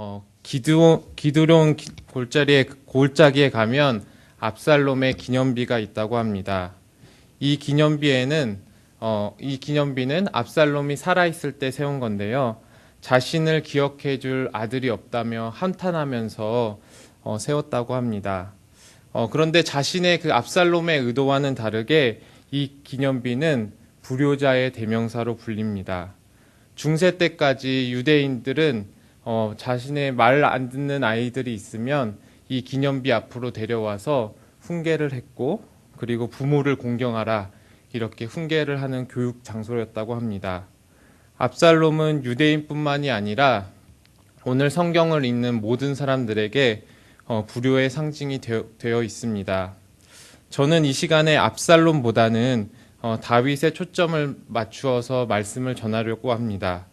어, 기드온, 기드론 기- 골짜기에, 골짜기에 가면 압살롬의 기념비가 있다고 합니다. 이 기념비에는 어, 이 기념비는 압살롬이 살아있을 때 세운 건데요. 자신을 기억해 줄 아들이 없다며 한탄하면서 어, 세웠다고 합니다. 어, 그런데 자신의 그 압살롬의 의도와는 다르게 이 기념비는 불효자의 대명사로 불립니다. 중세 때까지 유대인들은 어, 자신의 말 안 듣는 아이들이 있으면 이 기념비 앞으로 데려와서 훈계를 했고 그리고 부모를 공경하라 이렇게 훈계를 하는 교육 장소였다고 합니다. 압살롬은 유대인뿐만이 아니라 오늘 성경을 읽는 모든 사람들에게 어, 불효의 상징이 되어, 되어 있습니다. 저는 이 시간에 압살롬보다는 어, 다윗의 초점을 맞추어서 말씀을 전하려고 합니다.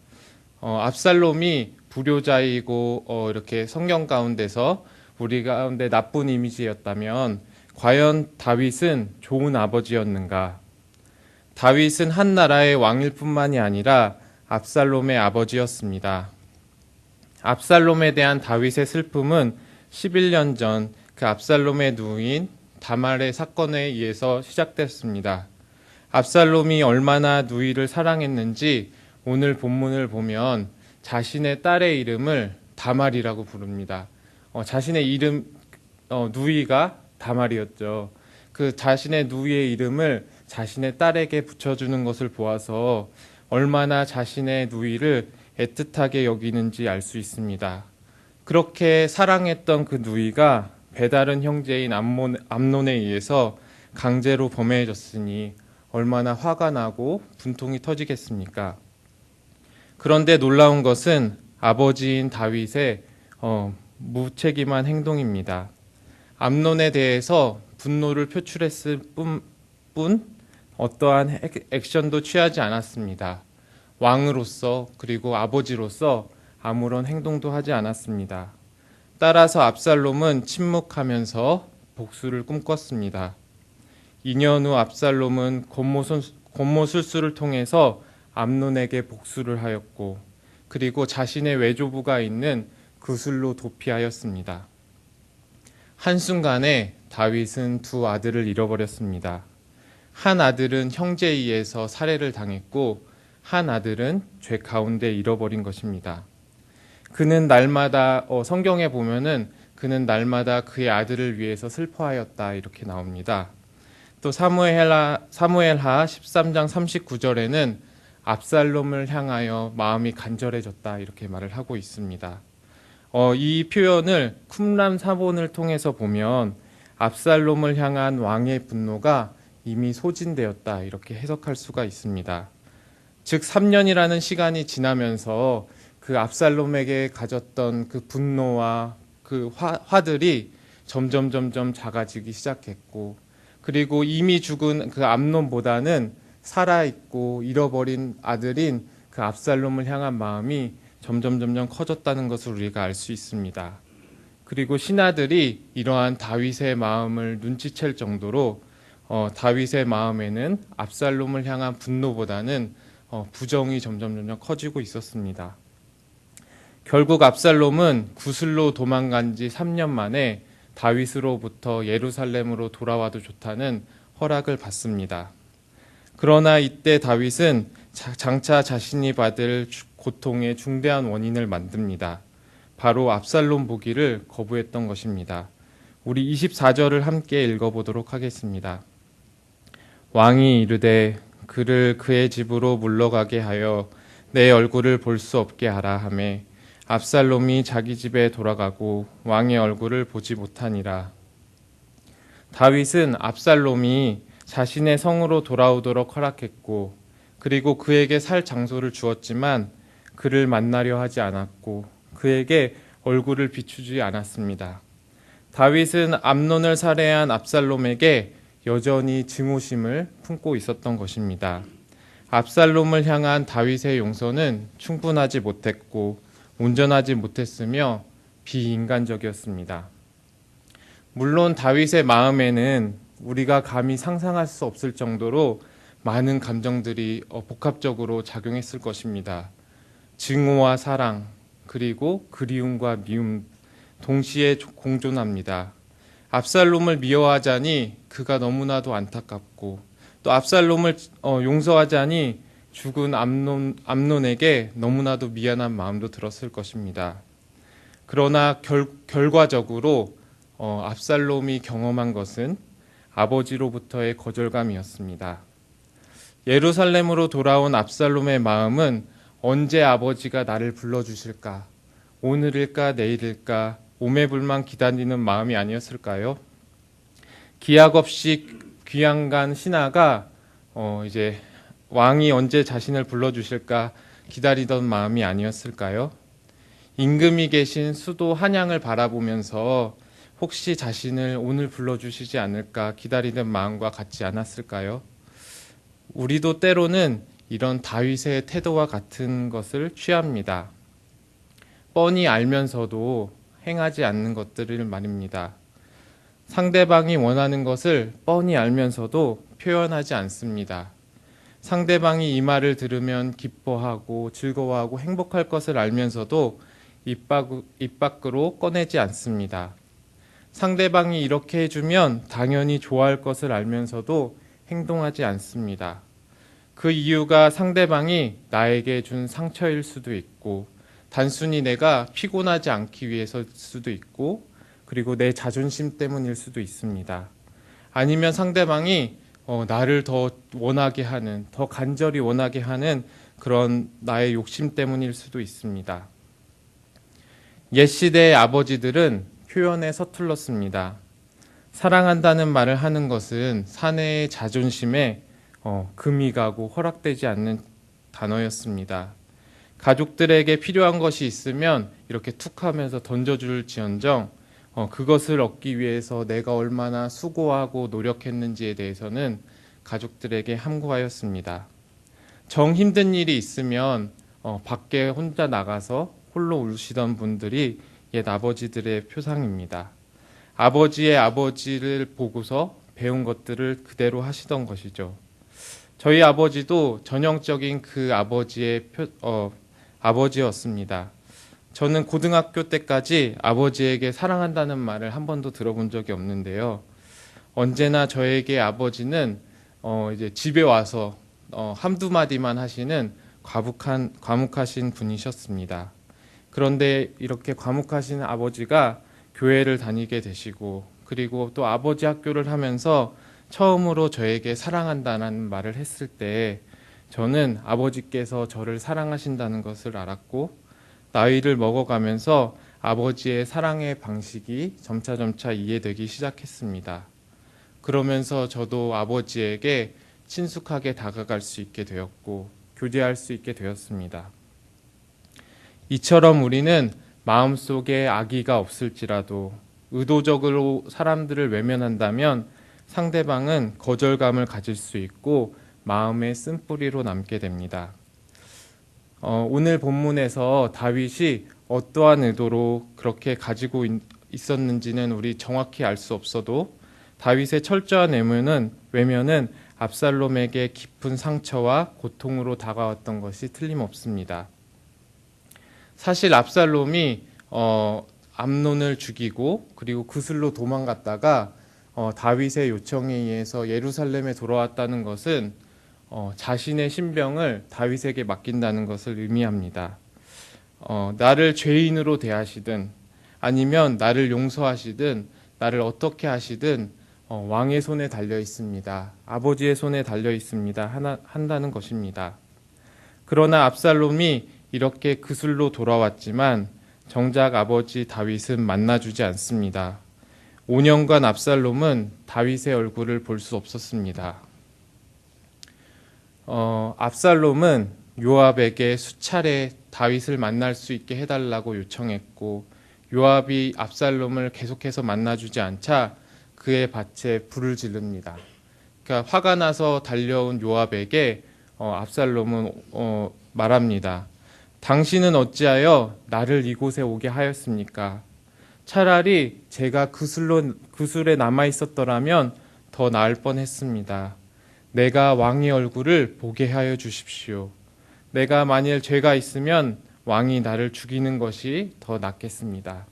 어, 압살롬이 불효자이고 어, 이렇게 성경 가운데서 우리 가운데 나쁜 이미지였다면 과연 다윗은 좋은 아버지였는가? 다윗은 한 나라의 왕일 뿐만이 아니라 압살롬의 아버지였습니다. 압살롬에 대한 다윗의 슬픔은 11년 전 그 압살롬의 누인 다말의 사건에 의해서 시작됐습니다. 압살롬이 얼마나 누이를 사랑했는지 오늘 본문을 보면 자신의 딸의 이름을 다말이라고 부릅니다. 어, 자신의 이름 어, 누이가 다말이었죠. 그 자신의 누이의 이름을 자신의 딸에게 붙여주는 것을 보아서 얼마나 자신의 누이를 애틋하게 여기는지 알 수 있습니다. 그렇게 사랑했던 그 누이가 배다른 형제인 암몬, 암논에 의해서 강제로 범해졌으니 얼마나 화가 나고 분통이 터지겠습니까? 그런데 놀라운 것은 아버지인 다윗의 어, 무책임한 행동입니다. 암논에 대해서 분노를 표출했을 뿐, 뿐 어떠한 액- 액션도 취하지 않았습니다. 왕으로서 그리고 아버지로서 아무런 행동도 하지 않았습니다. 따라서 압살롬은 침묵하면서 복수를 꿈꿨습니다. 2년 후 압살롬은 권모술, 권모술수를 통해서 암논에게 복수를 하였고 그리고 자신의 외조부가 있는 구슬로 도피하였습니다. 한순간에 다윗은 두 아들을 잃어버렸습니다. 한 아들은 형제에 의해서 살해를 당했고 한 아들은 죄 가운데 잃어버린 것입니다. 그는 날마다 어, 성경에 보면은 그는 날마다 그의 아들을 위해서 슬퍼하였다 이렇게 나옵니다. 또 사무엘하 사무엘하 13장 39절에는 압살롬을 향하여 마음이 간절해졌다 이렇게 말을 하고 있습니다. 어, 이 표현을 쿰람 사본을 통해서 보면 압살롬을 향한 왕의 분노가 이미 소진되었다 이렇게 해석할 수가 있습니다. 즉 3년이라는 시간이 지나면서 그 압살롬에게 가졌던 그 분노와 그 화, 화들이 점점 점점 작아지기 시작했고 그리고 이미 죽은 그 암론보다는 살아 있고 잃어버린 아들인 그 압살롬을 향한 마음이 점점 점점 커졌다는 것을 우리가 알 수 있습니다. 그리고 신하들이 이러한 다윗의 마음을 눈치챌 정도로 어, 다윗의 마음에는 압살롬을 향한 분노보다는 어, 부정이 점점 점점 커지고 있었습니다. 결국 압살롬은 구슬로 도망간 지 3년 만에 다윗으로부터 예루살렘으로 돌아와도 좋다는 허락을 받습니다. 그러나 이때 다윗은 자- 장차 자신이 받을 주- 고통의 중대한 원인을 만듭니다. 바로 압살롬 보기를 거부했던 것입니다. 우리 24절을 함께 읽어보도록 하겠습니다. 왕이 이르되 그를 그의 집으로 물러가게 하여 내 얼굴을 볼 수 없게 하라 하매 압살롬이 자기 집에 돌아가고 왕의 얼굴을 보지 못하니라. 다윗은 압살롬이 자신의 성으로 돌아오도록 허락했고 그리고 그에게 살 장소를 주었지만 그를 만나려 하지 않았고 그에게 얼굴을 비추지 않았습니다. 다윗은 암논을 살해한 압살롬에게 여전히 증오심을 품고 있었던 것입니다. 압살롬을 향한 다윗의 용서는 충분하지 못했고 온전하지 못했으며 비인간적이었습니다. 물론 다윗의 마음에는 우리가 감히 상상할 수 없을 정도로 많은 감정들이 어, 복합적으로 작용했을 것입니다. 증오와 사랑, 그리고 그리움과 미움 동시에 공존합니다. 압살롬을 미워하자니 그가 너무나도 안타깝고 또 압살롬을 어, 용서하자니 죽은 암론, 암론에게 너무나도 미안한 마음도 들었을 것입니다. 그러나 결, 결과적으로 어, 압살롬이 경험한 것은 아버지로부터의 거절감이었습니다. 예루살렘으로 돌아온 압살롬의 마음은 언제 아버지가 나를 불러주실까? 오늘일까 내일일까? 오매불만 기다리는 마음이 아니었을까요? 기약 없이 귀양 간 신하가 어 이제 왕이 언제 자신을 불러주실까 기다리던 마음이 아니었을까요? 임금이 계신 수도 한양을 바라보면서 혹시 자신을 오늘 불러주시지 않을까 기다리는 마음과 같지 않았을까요? 우리도 때로는 이런 다윗의 태도와 같은 것을 취합니다. 뻔히 알면서도 행하지 않는 것들을 말입니다. 상대방이 원하는 것을 뻔히 알면서도 표현하지 않습니다. 상대방이 이 말을 들으면 기뻐하고 즐거워하고 행복할 것을 알면서도 입, 밖, 입 밖으로 꺼내지 않습니다. 상대방이 이렇게 해주면 당연히 좋아할 것을 알면서도 행동하지 않습니다. 그 이유가 상대방이 나에게 준 상처일 수도 있고, 단순히 내가 피곤하지 않기 위해서일 수도 있고, 그리고 내 자존심 때문일 수도 있습니다. 아니면 상대방이 어, 나를 더 원하게 하는, 더 간절히 원하게 하는 그런 나의 욕심 때문일 수도 있습니다. 옛 시대의 아버지들은 표현에 서툴렀습니다. 사랑한다는 말을 하는 것은 사내의 자존심에 어, 금이 가고 허락되지 않는 단어였습니다. 가족들에게 필요한 것이 있으면 이렇게 툭 하면서 던져줄 지언정 어, 그것을 얻기 위해서 내가 얼마나 수고하고 노력했는지에 대해서는 가족들에게 함구하였습니다. 정 힘든 일이 있으면 어, 밖에 혼자 나가서 홀로 울시던 분들이 옛 아버지들의 표상입니다. 아버지의 아버지를 보고서 배운 것들을 그대로 하시던 것이죠. 저희 아버지도 전형적인 그 아버지의 표, 어, 아버지였습니다. 저는 고등학교 때까지 아버지에게 사랑한다는 말을 한 번도 들어본 적이 없는데요. 언제나 저에게 아버지는 어 이제 집에 와서 어 한두 마디만 하시는 과묵한 과묵하신 분이셨습니다. 그런데 이렇게 과묵하신 아버지가 교회를 다니게 되시고 그리고 또 아버지 학교를 하면서 처음으로 저에게 사랑한다는 말을 했을 때 저는 아버지께서 저를 사랑하신다는 것을 알았고 나이를 먹어가면서 아버지의 사랑의 방식이 점차점차 이해되기 시작했습니다. 그러면서 저도 아버지에게 친숙하게 다가갈 수 있게 되었고 교제할 수 있게 되었습니다. 이처럼 우리는 마음속에 악의가 없을지라도 의도적으로 사람들을 외면한다면 상대방은 거절감을 가질 수 있고 마음의 쓴뿌리로 남게 됩니다. 어, 오늘 본문에서 다윗이 어떠한 의도로 그렇게 가지고 있었는지는 우리 정확히 알 수 없어도 다윗의 철저한 외면은 외면은 압살롬에게 깊은 상처와 고통으로 다가왔던 것이 틀림없습니다. 사실 압살롬이 어, 암론을 죽이고 그리고 그슬로 도망갔다가 어, 다윗의 요청에 의해서 예루살렘에 돌아왔다는 것은 어, 자신의 신병을 다윗에게 맡긴다는 것을 의미합니다. 어, 나를 죄인으로 대하시든 아니면 나를 용서하시든 나를 어떻게 하시든 어, 왕의 손에 달려 있습니다. 아버지의 손에 달려 있습니다. 하나, 한다는 것입니다. 그러나 압살롬이 이렇게 그술로 돌아왔지만 정작 아버지 다윗은 만나주지 않습니다. 5년간 압살롬은 다윗의 얼굴을 볼 수 없었습니다. 어, 압살롬은 요압에게 수차례 다윗을 만날 수 있게 해달라고 요청했고 요압이 압살롬을 계속해서 만나주지 않자 그의 밭에 불을 지릅니다. 그러니까 화가 나서 달려온 요압에게 어, 압살롬은 어, 말합니다. 당신은 어찌하여 나를 이곳에 오게 하였습니까? 차라리 제가 그술로 그술에 남아 있었더라면 더 나을 뻔 했습니다. 내가 왕의 얼굴을 보게 하여 주십시오. 내가 만일 죄가 있으면 왕이 나를 죽이는 것이 더 낫겠습니다.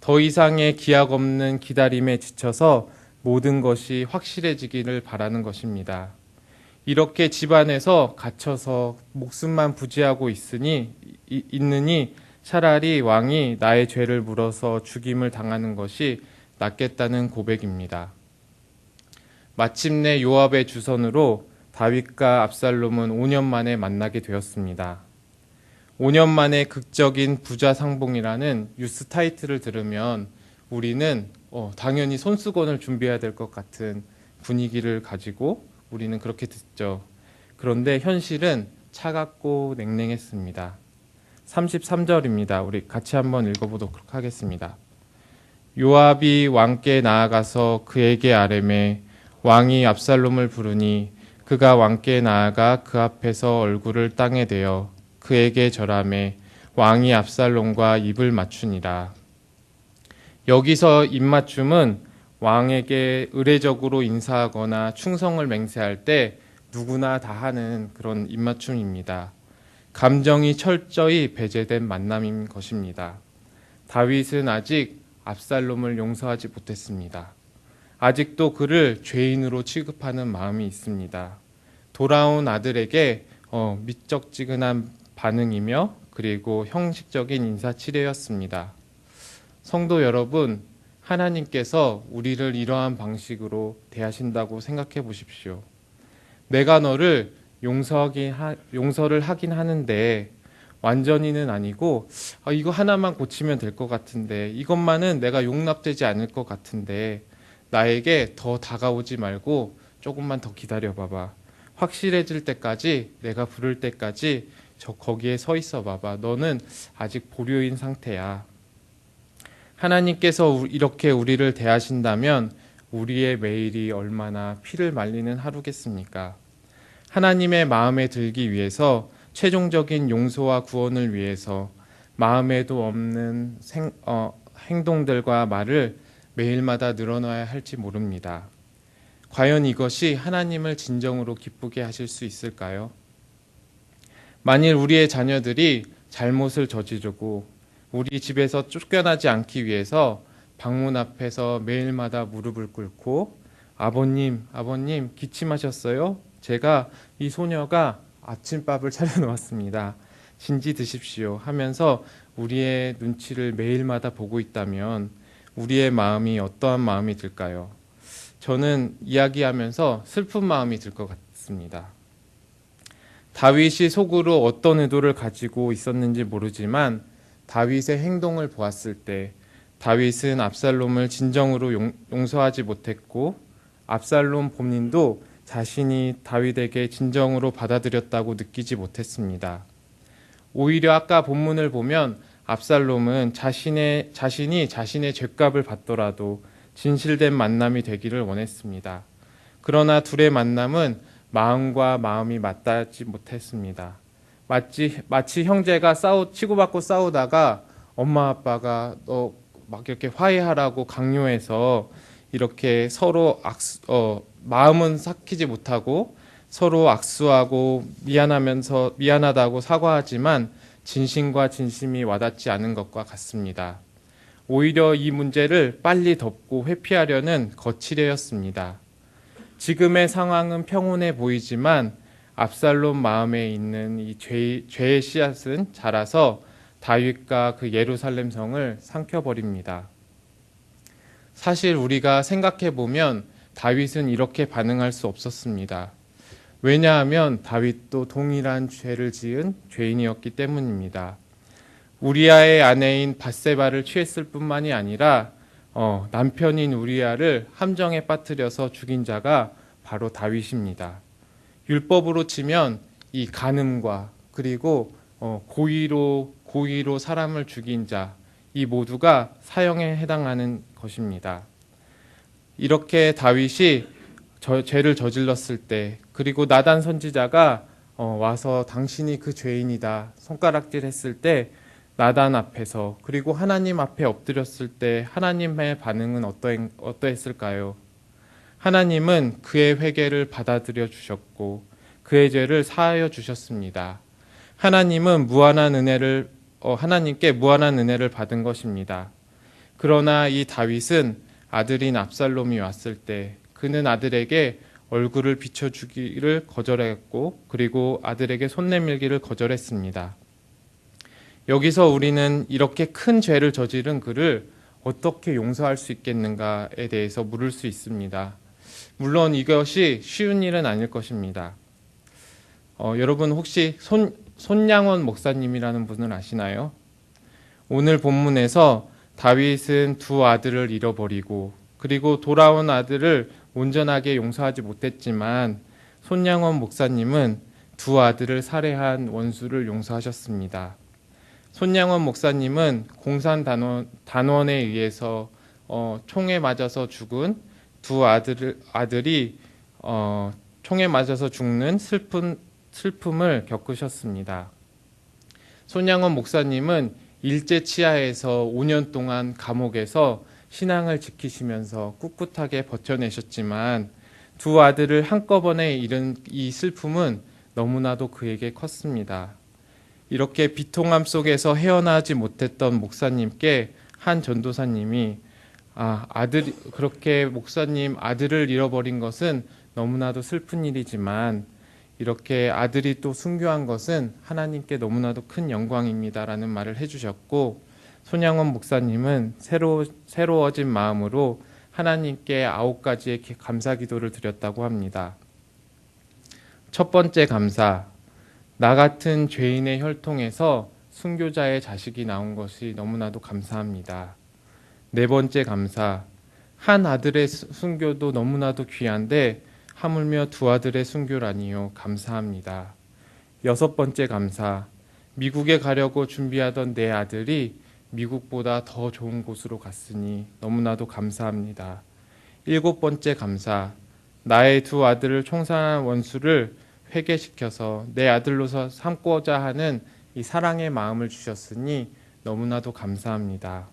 더 이상의 기약 없는 기다림에 지쳐서 모든 것이 확실해지기를 바라는 것입니다. 이렇게 집안에서 갇혀서 목숨만 부지하고 있으니 이- 있느니 차라리 왕이 나의 죄를 물어서 죽임을 당하는 것이 낫겠다는 고백입니다. 마침내 요압의 주선으로 다윗과 압살롬은 5년 만에 만나게 되었습니다. 5년 만에 극적인 부자 상봉이라는 뉴스 타이틀을 들으면 우리는 어, 당연히 손수건을 준비해야 될 것 같은 분위기를 가지고 우리는 그렇게 듣죠. 그런데 현실은 차갑고 냉랭했습니다. 33절입니다. 우리 같이 한번 읽어보도록 하겠습니다. 요압이 왕께 나아가서 그에게 아뢰매 왕이 압살롬을 부르니 그가 왕께 나아가 그 앞에서 얼굴을 땅에 대어 그에게 절하매 왕이 압살롬과 입을 맞추니라. 여기서 입맞춤은 왕에게 의례적으로 인사하거나 충성을 맹세할 때 누구나 다 하는 그런 입맞춤입니다. 감정이 철저히 배제된 만남인 것입니다. 다윗은 아직 압살롬을 용서하지 못했습니다. 아직도 그를 죄인으로 취급하는 마음이 있습니다. 돌아온 아들에게 어, 미적지근한 반응이며 그리고 형식적인 인사치레였습니다. 성도 여러분, 하나님께서 우리를 이러한 방식으로 대하신다고 생각해 보십시오. 내가 너를 용서하긴 하, 용서를 하긴 하는데 완전히는 아니고 아, 이거 하나만 고치면 될 것 같은데 이것만은 내가 용납되지 않을 것 같은데 나에게 더 다가오지 말고 조금만 더 기다려 봐봐. 확실해질 때까지 내가 부를 때까지 저 거기에 서 있어 봐봐. 너는 아직 보류인 상태야. 하나님께서 우- 이렇게 우리를 대하신다면 우리의 매일이 얼마나 피를 말리는 하루겠습니까? 하나님의 마음에 들기 위해서 최종적인 용서와 구원을 위해서 마음에도 없는 생, 어, 행동들과 말을 매일마다 늘어놔야 할지 모릅니다. 과연 이것이 하나님을 진정으로 기쁘게 하실 수 있을까요? 만일 우리의 자녀들이 잘못을 저지르고 우리 집에서 쫓겨나지 않기 위해서 방문 앞에서 매일마다 무릎을 꿇고 아버님, 아버님 기침하셨어요? 제가 이 소녀가 아침밥을 차려놓았습니다. 진지 드십시오 하면서 우리의 눈치를 매일마다 보고 있다면 우리의 마음이 어떠한 마음이 들까요? 저는 이야기하면서 슬픈 마음이 들 것 같습니다. 다윗이 속으로 어떤 의도를 가지고 있었는지 모르지만 다윗의 행동을 보았을 때 다윗은 압살롬을 진정으로 용, 용서하지 못했고 압살롬 본인도 자신이 다윗에게 진정으로 받아들였다고 느끼지 못했습니다. 오히려 아까 본문을 보면 압살롬은 자신의 자신이 자신의 죄값을 받더라도 진실된 만남이 되기를 원했습니다. 그러나 둘의 만남은 마음과 마음이 맞닿지 못했습니다. 마치 마치 형제가 싸우 치고받고 싸우다가 엄마 아빠가 너 막 이렇게 화해하라고 강요해서 이렇게 서로 악수, 어, 마음은 삭히지 못하고 서로 악수하고 미안하면서 미안하다고 사과하지만 진심과 진심이 와닿지 않은 것과 같습니다. 오히려 이 문제를 빨리 덮고 회피하려는 거칠애였습니다. 지금의 상황은 평온해 보이지만 압살롬 마음에 있는 이 죄, 죄의 씨앗은 자라서 다윗과 그 예루살렘 성을 삼켜버립니다. 사실 우리가 생각해 보면 다윗은 이렇게 반응할 수 없었습니다. 왜냐하면 다윗도 동일한 죄를 지은 죄인이었기 때문입니다. 우리아의 아내인 바세바를 취했을 뿐만이 아니라 어, 남편인 우리아를 함정에 빠뜨려서 죽인 자가 바로 다윗입니다. 율법으로 치면 이 간음과 그리고 어, 고의로 고의로 사람을 죽인 자 이 모두가 사형에 해당하는 것입니다. 이렇게 다윗이 저, 죄를 저질렀을 때 그리고 나단 선지자가 어, 와서 당신이 그 죄인이다 손가락질했을 때 나단 앞에서 그리고 하나님 앞에 엎드렸을 때 하나님의 반응은 어떠, 어떠했을까요? 하나님은 그의 회개를 받아들여 주셨고 그의 죄를 사하여 주셨습니다. 하나님은 무한한 은혜를 어, 하나님께 무한한 은혜를 받은 것입니다. 그러나 이 다윗은 아들인 압살롬이 왔을 때 그는 아들에게 얼굴을 비춰주기를 거절했고 그리고 아들에게 손 내밀기를 거절했습니다. 여기서 우리는 이렇게 큰 죄를 저지른 그를 어떻게 용서할 수 있겠는가에 대해서 물을 수 있습니다. 물론 이것이 쉬운 일은 아닐 것입니다. 어, 여러분 혹시 손, 손양원 목사님이라는 분을 아시나요? 오늘 본문에서 다윗은 두 아들을 잃어버리고 그리고 돌아온 아들을 온전하게 용서하지 못했지만 손양원 목사님은 두 아들을 살해한 원수를 용서하셨습니다. 손양원 목사님은 공산 단원, 단원에 의해서 어, 총에 맞아서 죽은 두 아들, 아들이 어, 총에 맞아서 죽는 슬픈, 슬픔을 겪으셨습니다. 손양원 목사님은 일제 치하에서 5년 동안 감옥에서 신앙을 지키시면서 꿋꿋하게 버텨내셨지만 두 아들을 한꺼번에 잃은 이 슬픔은 너무나도 그에게 컸습니다. 이렇게 비통함 속에서 헤어나지 못했던 목사님께 한 전도사님이 아, 아들 그렇게 목사님 아들을 잃어버린 것은 너무나도 슬픈 일이지만 이렇게 아들이 또 순교한 것은 하나님께 너무나도 큰 영광입니다라는 말을 해주셨고 손양원 목사님은 새로 새로워진 마음으로 하나님께 아홉 가지의 감사 기도를 드렸다고 합니다. 첫 번째 감사 나 같은 죄인의 혈통에서 순교자의 자식이 나온 것이 너무나도 감사합니다. 네 번째 감사. 한 아들의 순교도 너무나도 귀한데 하물며 두 아들의 순교라니요. 감사합니다. 여섯 번째 감사. 미국에 가려고 준비하던 내 아들이 미국보다 더 좋은 곳으로 갔으니 너무나도 감사합니다. 일곱 번째 감사. 나의 두 아들을 총살한 원수를 회개시켜서 내 아들로서 삼고자 하는 이 사랑의 마음을 주셨으니 너무나도 감사합니다.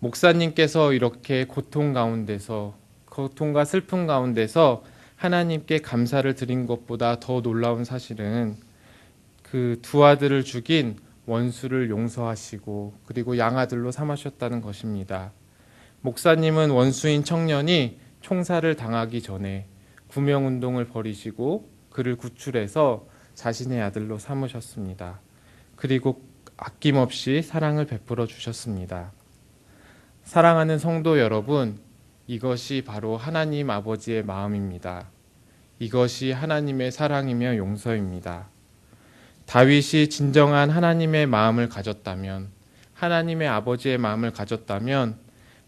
목사님께서 이렇게 고통 가운데서 고통과 슬픔 가운데서 하나님께 감사를 드린 것보다 더 놀라운 사실은 그 두 아들을 죽인 원수를 용서하시고 그리고 양아들로 삼으셨다는 것입니다. 목사님은 원수인 청년이 총살을 당하기 전에 구명 운동을 벌이시고 그를 구출해서 자신의 아들로 삼으셨습니다. 그리고 아낌없이 사랑을 베풀어 주셨습니다. 사랑하는 성도 여러분, 이것이 바로 하나님 아버지의 마음입니다. 이것이 하나님의 사랑이며 용서입니다. 다윗이 진정한 하나님의 마음을 가졌다면, 하나님의 아버지의 마음을 가졌다면,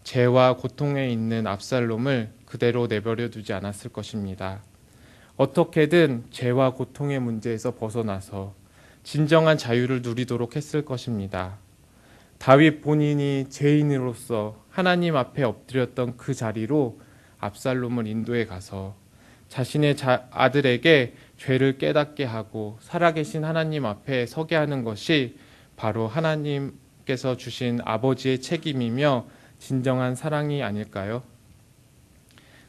죄와 고통에 있는 압살롬을 그대로 내버려 두지 않았을 것입니다. 어떻게든 죄와 고통의 문제에서 벗어나서 진정한 자유를 누리도록 했을 것입니다. 다윗 본인이 죄인으로서 하나님 앞에 엎드렸던 그 자리로 압살롬을 인도해 가서 자신의 자, 아들에게 죄를 깨닫게 하고 살아계신 하나님 앞에 서게 하는 것이 바로 하나님께서 주신 아버지의 책임이며 진정한 사랑이 아닐까요?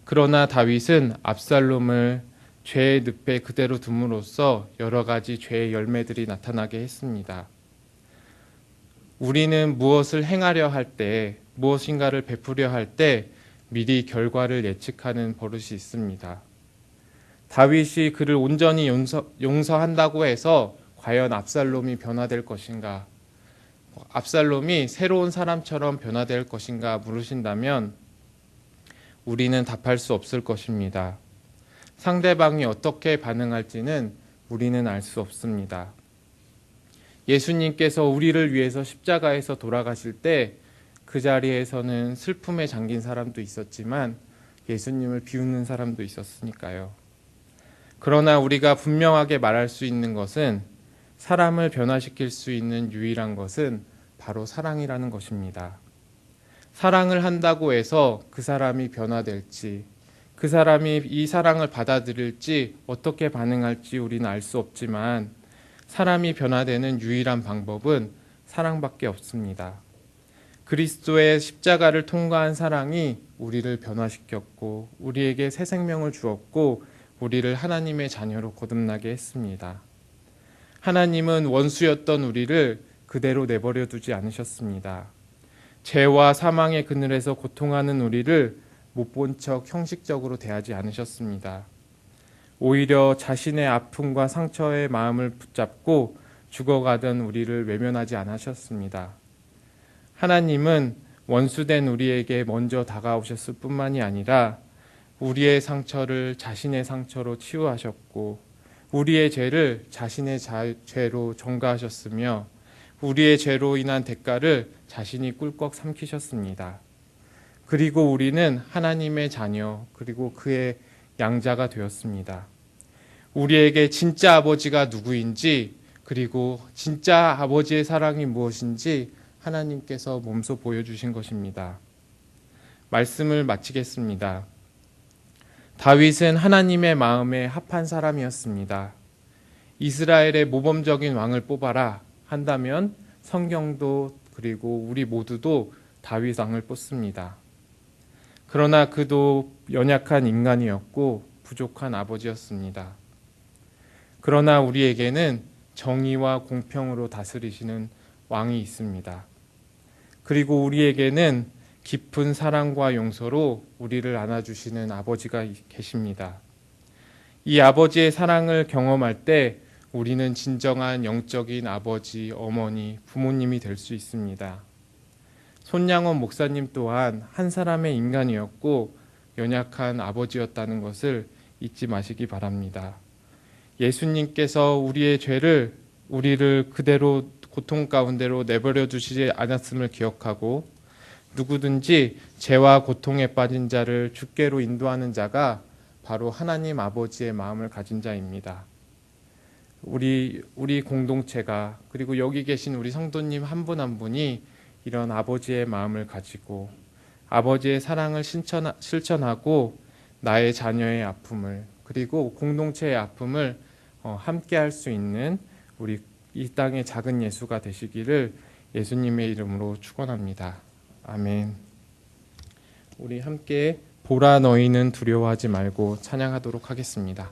그러나 다윗은 압살롬을 죄의 늪에 그대로 둠으로써 여러 가지 죄의 열매들이 나타나게 했습니다. 우리는 무엇을 행하려 할 때, 무엇인가를 베푸려 할 때 미리 결과를 예측하는 버릇이 있습니다. 다윗이 그를 온전히 용서, 용서 한다고 해서 과연 압살롬이 변화될 것인가? 압살롬이 새로운 사람처럼 변화될 것인가 물으신다면 우리는 답할 수 없을 것입니다. 상대방이 어떻게 반응할지는 우리는 알 수 없습니다. 예수님께서 우리를 위해서 십자가에서 돌아가실 때 그 자리에서는 슬픔에 잠긴 사람도 있었지만 예수님을 비웃는 사람도 있었으니까요. 그러나 우리가 분명하게 말할 수 있는 것은 사람을 변화시킬 수 있는 유일한 것은 바로 사랑이라는 것입니다. 사랑을 한다고 해서 그 사람이 변화될지, 그 사람이 이 사랑을 받아들일지, 어떻게 반응할지 우리는 알 수 없지만, 사람이 변화되는 유일한 방법은 사랑밖에 없습니다. 그리스도의 십자가를 통과한 사랑이 우리를 변화시켰고, 우리에게 새 생명을 주었고, 우리를 하나님의 자녀로 거듭나게 했습니다. 하나님은 원수였던 우리를 그대로 내버려 두지 않으셨습니다. 죄와 사망의 그늘에서 고통하는 우리를 못 본 척 형식적으로 대하지 않으셨습니다. 오히려 자신의 아픔과 상처의 마음을 붙잡고 죽어가던 우리를 외면하지 않으셨습니다. 하나님은 원수된 우리에게 먼저 다가오셨을 뿐만이 아니라 우리의 상처를 자신의 상처로 치유하셨고 우리의 죄를 자신의 자- 죄로 전가하셨으며 우리의 죄로 인한 대가를 자신이 꿀꺽 삼키셨습니다. 그리고 우리는 하나님의 자녀 그리고 그의 양자가 되었습니다. 우리에게 진짜 아버지가 누구인지 그리고 진짜 아버지의 사랑이 무엇인지 하나님께서 몸소 보여주신 것입니다. 말씀을 마치겠습니다. 다윗은 하나님의 마음에 합한 사람이었습니다. 이스라엘의 모범적인 왕을 뽑아라 한다면 성경도 그리고 우리 모두도 다윗 왕을 뽑습니다. 그러나 그도 연약한 인간이었고 부족한 아버지였습니다. 그러나 우리에게는 정의와 공평으로 다스리시는 왕이 있습니다. 그리고 우리에게는 깊은 사랑과 용서로 우리를 안아주시는 아버지가 계십니다. 이 아버지의 사랑을 경험할 때 우리는 진정한 영적인 아버지, 어머니, 부모님이 될 수 있습니다. 손양원 목사님 또한 한 사람의 인간이었고 연약한 아버지였다는 것을 잊지 마시기 바랍니다. 예수님께서 우리의 죄를 우리를 그대로 고통 가운데로 내버려 두시지 않았음을 기억하고 누구든지 죄와 고통에 빠진 자를 주께로 인도하는 자가 바로 하나님 아버지의 마음을 가진 자입니다. 우리 우리 공동체가 그리고 여기 계신 우리 성도님 한 분한 분이 이런 아버지의 마음을 가지고 아버지의 사랑을 실천, 실천하고 나의 자녀의 아픔을 그리고 공동체의 아픔을 어, 함께 할 수 있는 우리 이 땅의 작은 예수가 되시기를 예수님의 이름으로 축원합니다. 아멘. 우리 함께 보라 너희는 두려워하지 말고 찬양하도록 하겠습니다.